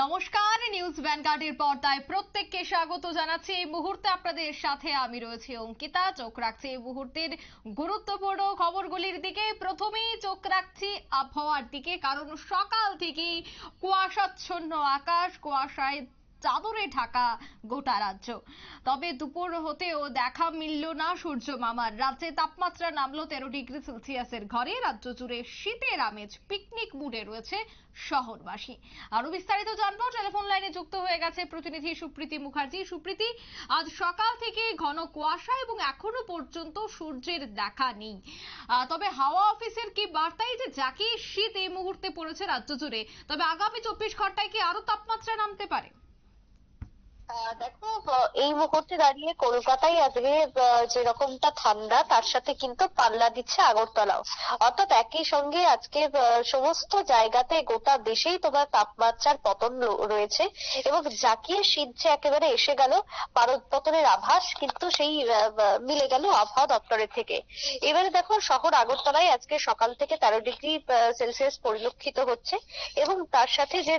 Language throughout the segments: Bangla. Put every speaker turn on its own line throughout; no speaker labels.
নমস্কার, নিউজ ভ্যানগার্ডের পর্দায় প্রত্যেককে স্বাগত জানাচ্ছি। এই মুহূর্তে আপনাদের সাথে আমি রয়েছি অঙ্কিতা। চোখ রাখছি এই মুহূর্তের গুরুত্বপূর্ণ খবরগুলির দিকে। প্রথমেই চোখ রাখছি আবহাওয়ার দিকে, কারণ সকাল থেকেই কুয়াশাচ্ছন্ন আকাশ, কুয়াশায় চাদরে ঢাকা গোটা রাজ্য। তবে দুপুর হতেও দেখা মিলল না সূর্য মামার। রাজ্যে তাপমাত্রা নামলো তেরো ডিগ্রি সেলসিয়াসের ঘরে। রাজ্য জুড়ে শীতের আমেজ পিকনিক মুডে রয়েছে শহরবাসী। আরও বিস্তারিত জানব। টেলিফোন লাইনে যুক্ত হয়ে গেছে প্রতিনিধি সুপ্রীতি মুখার্জি। সুপ্রীতি, আজ সকাল থেকে ঘন কুয়াশা এবং এখনও পর্যন্ত সূর্যের দেখা নেই। তবে হাওয়া অফিসের কি বার্তাই যে যাকে শীত এই মুহূর্তে পড়েছে রাজ্য জুড়ে, তবে আগামী চব্বিশ ঘন্টায় কি আরও তাপমাত্রা নামতে পারে?
দেখো, এই মুহূর্তে দাঁড়িয়ে কলকাতায় আজকে যেরকমটা ঠান্ডা, তার সাথে কিন্তু পাল্লা দিচ্ছে আগরতলাও। অর্থাৎ একই সঙ্গে আজকে সমস্ত জায়গাতে গোটা দেশেই তোমার তাপমাত্রার পতন রয়েছে এবং জাকিয়ে শীত যে একেবারে এসে গেল, পারদ পতনের আভাস কিন্তু সেই মিলে গেল আবহাওয়া দপ্তরের থেকে। এবারে দেখো, শহর আগরতলায় আজকে সকাল থেকে তেরো ডিগ্রি সেলসিয়াস পরিলক্ষিত হচ্ছে এবং তার সাথে যে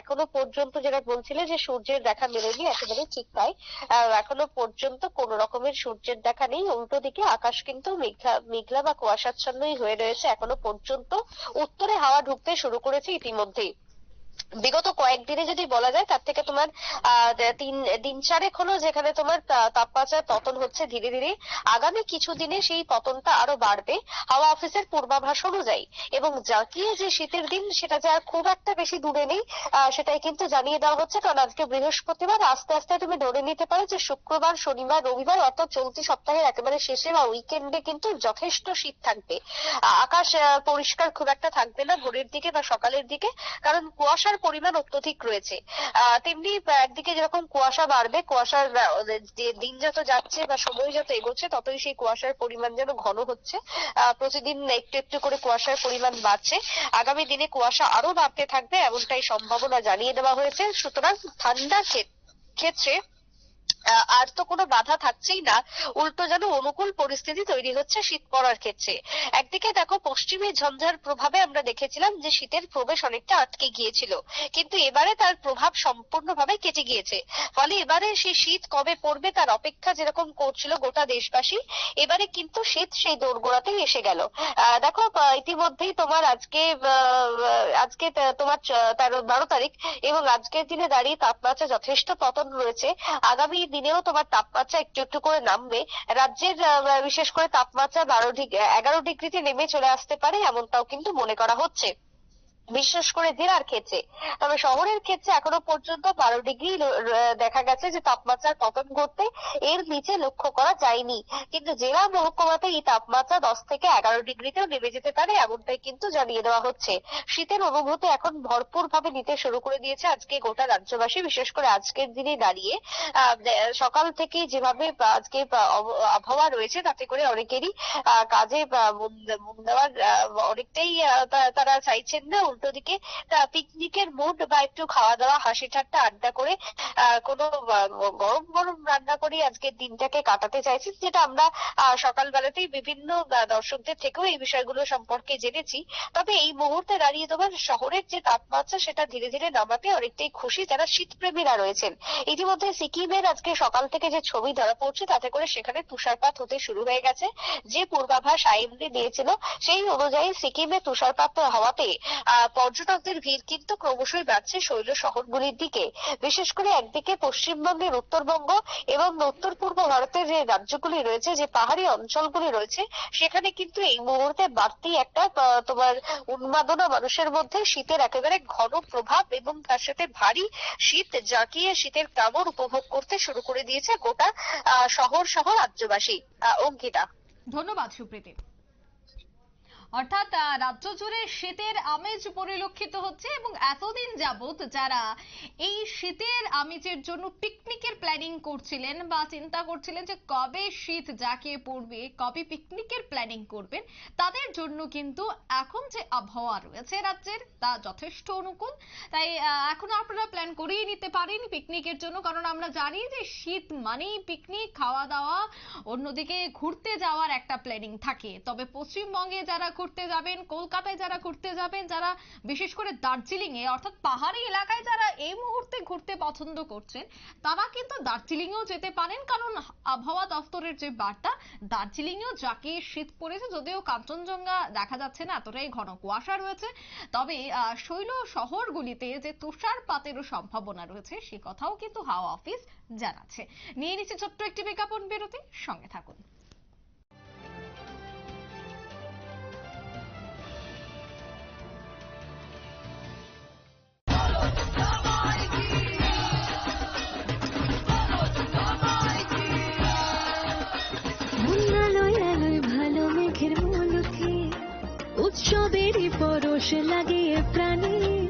এখনও পর্যন্ত যেটা বলছিলে যে সূর্যের দেখা মেলেনি একেবারে ঠিক তাই। এখনও পর্যন্ত কোন রকমের সূর্যের দেখা নেই। উল্টো দিকে আকাশ কিন্তু মেঘলা মেঘলা বা কুয়াশাচ্ছন্নই হয়ে রয়েছে। এখনও পর্যন্ত উত্তরে হাওয়া ঢুকতে শুরু করেছে ইতিমধ্যেই। বিগত কয়েকদিনে যদি বলা যায়, তার থেকে তোমার তিন, দিন চারেক হলো যেখানে তোমার তাপমাত্রার পতন হচ্ছে ধীরে ধীরে। আগামী কিছু দিনে সেই পতনটা আরও বাড়বে। হাওয়া অফিসের পূর্বাভাস অনুযায়ী। এবং জাকিয়ে যে শীতের দিন, সেটা যে আর খুব একটা বেশি দূরে নেই সেটাই কিন্তু জানিয়ে দেওয়া হচ্ছে। কারণ আজকে বৃহস্পতিবার আস্তে আস্তে তুমি ধরে নিতে পারো যে শুক্রবার, শনিবার, রবিবার, অর্থাৎ চলতি সপ্তাহের একেবারে শেষে বা উইকেন্ডে কিন্তু যথেষ্ট শীত থাকবে। আকাশ পরিষ্কার খুব একটা থাকবে না ভোরের দিকে বা সকালের দিকে। কারণ কুয়াশার পরিমাণ অত্যধিক রয়েছে। তেমনি একদিকে যেরকম কুয়াশা বাড়বে, কুয়াশার যে দিন যত যাচ্ছে বা সময় যত এগোচ্ছে, ততই সেই কুয়াশার পরিমাণ যেন ঘন হচ্ছে। প্রতিদিন একটু একটু করে কুয়াশার পরিমাণ বাড়ছে। আগামী দিনে কুয়াশা আরও বাড়তে থাকবে, এমনটাই সম্ভাবনা জানিয়ে দেওয়া হয়েছে। সুতরাং ঠান্ডা ক্ষে- ক্ষেত্রে আর তো কোনো বাধা থাকছেই না। উল্টো যেন অনুকূল পরিস্থিতি তৈরি হচ্ছে শীত পড়ার ক্ষেত্রে। একদিকে দেখো, পশ্চিমী ঝঞ্ঝার প্রভাবে আমরা দেখেছিলাম যে শীতের প্রবেশ অনেকটা আটকে গিয়েছিল। কিন্তু এবারে তার প্রভাব সম্পূর্ণভাবে কেটে গিয়েছে। ফলে এবারে সেই শীত কবে পড়বে তার অপেক্ষা যেরকম করছিল গোটা দেশবাসী, এবারে কিন্তু শীত সেই দোরগোড়াতেই এসে গেল। দেখো ইতিমধ্যেই তোমার আজকে আজকে তোমার তেরো বারো তারিখ এবং আজকের দিনে দাঁড়িয়ে তাপমাত্রা যথেষ্ট পতন রয়েছে। আগামী দিনেও তোমার তাপমাত্রা একটু একটু করে নামবে। রাজ্যের বিশেষ করে তাপমাত্রা বারো ডিগ্রি, এগারো ডিগ্রিতে নেমে চলে আসতে পারে, এমনটাও কিন্তু মনে করা হচ্ছে। বিশেষ করে জেলার ক্ষেত্রে। তবে শহরের ক্ষেত্রে এখনও পর্যন্ত বারো ডিগ্রি দেখা গেছে যে তাপমাত্রার পতন ঘটতে এর নিচে লক্ষ্য করা যায়নি। কিন্তু জেলা মহকুমাতে এই তাপমাত্রা দশ থেকে এগারো ডিগ্রিতেও নেমে যেতে পারে, এমনটাই কিন্তু জানিয়ে দেওয়া হচ্ছে। শীতের অনুভূতি এখন ভরপুর ভাবে নিতে শুরু করে দিয়েছে আজকে গোটা রাজ্যবাসী, বিশেষ করে আজকের দিনে দাঁড়িয়ে। সকাল থেকে যেভাবে আজকে আবহাওয়া রয়েছে, তাতে করে অনেকেরই কাজে মন দেওয়ার অনেকটাই তারা চাইছেন না উল্টো দিকে পিকনিকের মুড বা একটু খাওয়া দাওয়া হাসি ঠাট্টা আড্ডা করে কোনো গরম গরম রান্না করে আজকের দিনটাকে কাটাতে চাইছেন যেটা আমরা সকালবেলাতেই বিভিন্ন দর্শকদের থেকেও এই বিষয়গুলো সম্পর্কে জেনেছি। তবে এই মুহূর্তে দাঁড়িয়ে তোমার শহরের যে তাপমাত্রা, সেটা ধীরে ধীরে নামাতে অনেকটাই খুশি যারা শীতপ্রেমীরা রয়েছেন। ইতিমধ্যে সিকিমের আজকে সকাল থেকে যে ছবি ধরা পড়ছে, তাতে করে সেখানে তুষারপাত হতে শুরু হয়ে গেছে। যে পূর্বাভাস আইএমডি দিয়েছিল, সেই অনুযায়ী সিকিমে তুষারপাত হওয়াতে পর্যটকদের ভিড় কিন্তু ক্রমশই বাড়ছে শৈল শহরগুলির দিকে। বিশেষ করে একদিকে পশ্চিমবঙ্গের উত্তরবঙ্গ এবং উত্তর পূর্ব ভারতের যে রাজ্যগুলি রয়েছে, যে পাহাড়ি অঞ্চলগুলি রয়েছে, সেখানে কিন্তু এই মুহূর্তে বাড়তি একটা তোমার উন্মাদনা মানুষের মধ্যে শীতের একেবারে ঘন প্রভাব এবং তার সাথে ভারী শীত জাঁকিয়ে শীতের কামড় উপভোগ করতে শুরু করে দিয়েছে গোটা শহর সহ রাজ্যবাসী। অঙ্কিতা।
ধন্যবাদ সুপ্রীতি। অর্থাৎ রাজ্য জুড়ে শীতের আমেজ পরিলক্ষিত হচ্ছে এবং এতদিন যাবত যারা এই শীতের আমেজের জন্য পিকনিকের প্ল্যানিং করছিলেন বা চিন্তা করছিলেন যে কবে শীত জাঁকিয়ে পড়বে, কবে পিকনিকের প্ল্যানিং করবেন, তাদের জন্য কিন্তু এখন যে আবহাওয়া রয়েছে রাজ্যের তা যথেষ্ট অনুকূল। তাই এখন আপনারা প্ল্যান করেই নিতে পারেন পিকনিকের জন্য, কারণ আমরা জানি যে শীত মানেই পিকনিক খাওয়া দাওয়া, অন্যদিকে ঘুরতে যাওয়ার একটা প্ল্যানিং থাকে। তবে পশ্চিমবঙ্গে যারা ঘুরতে যাবেন, কলকাতায় যারা ঘুরতে যাবেন, যারা বিশেষ করে দার্জিলিং এ অর্থাৎ পাহাড়ি এলাকায় যারা এই মুহূর্তে ঘুরতে পছন্দ করছেন, তারা কিন্তু দার্জিলিংও যেতে পারেন। কারণ আবহাওয়া দফতরের যে বার্তা, দার্জিলিংয়েও যাকে শীত পড়েছে, যদিও কাঞ্চনজঙ্ঘা দেখা যাচ্ছে না, এতটাই ঘন কুয়াশা রয়েছে। তবে শৈল শহরগুলিতে যে তুষারপাতেরও সম্ভাবনা রয়েছে, সে কথাও কিন্তু হাওয়া অফিস জানাচ্ছে। নিয়ে নিচ্ছে ছোট্ট একটি বিজ্ঞাপন বিরতি, সঙ্গে থাকুন।
উৎসবেরই পরশ লাগিয়ে প্রাণী।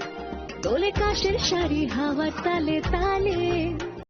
দোলে কাশের শাড়ি হাওয়ার তালে তালে।